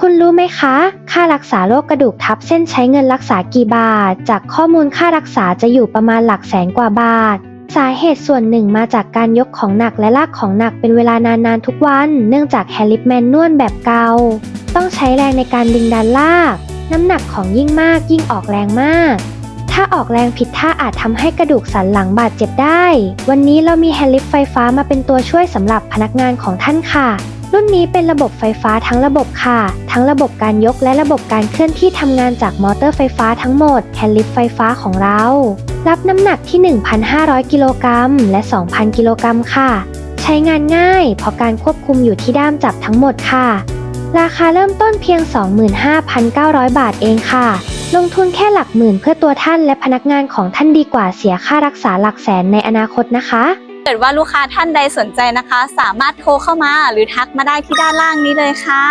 คุณรู้ไหมคะ ค่ารักษาโรคกระดูกทับเส้นใช้เงินรักษากี่บาท จากข้อมูลค่ารักษาจะอยู่ประมาณหลักแสนกว่าบาท สาเหตุส่วนหนึ่งมาจากการยกของหนักและลากของหนักเป็นเวลานานๆทุกวัน เนื่องจากแฮลิปแมนนวลแบบเกา ต้องใช้แรงในการดึงดันลาก น้ำหนักของยิ่งมากยิ่งออกแรงมาก ถ้าออกแรงผิดท่าอาจทำให้กระดูกสันหลังบาดเจ็บได้ วันนี้เรามีแฮลิฟต์ไฟฟ้ามาเป็นตัวช่วยสำหรับพนักงานของท่านค่ะ รุ่นนี้เป็นระบบไฟฟ้าทั้งระบบค่ะ ทั้งระบบการยกและระบบการเคลื่อนที่ทำงานจากมอเตอร์ไฟฟ้าทั้งหมดแฮนลิฟต์ไฟฟ้าของเรา รับน้ำหนักที่ 1,500 กิโลกรัมและ 2,000 กิโลกรัมค่ะ ใช้งานง่าย เพราะการควบคุมอยู่ที่ด้ามจับทั้งหมดค่ะ ราคาเริ่มต้นเพียง 25,900 บาทเองค่ะ ลงทุนแค่หลักหมื่นเพื่อตัวท่านและพนักงานของท่านดีกว่าเสียค่ารักษาหลักแสนในอนาคตนะคะ เกิดว่าลูกค้าท่านใดสนใจนะคะ สามารถโทรเข้ามาหรือทักมาได้ที่ด้านล่างนี้เลยค่ะ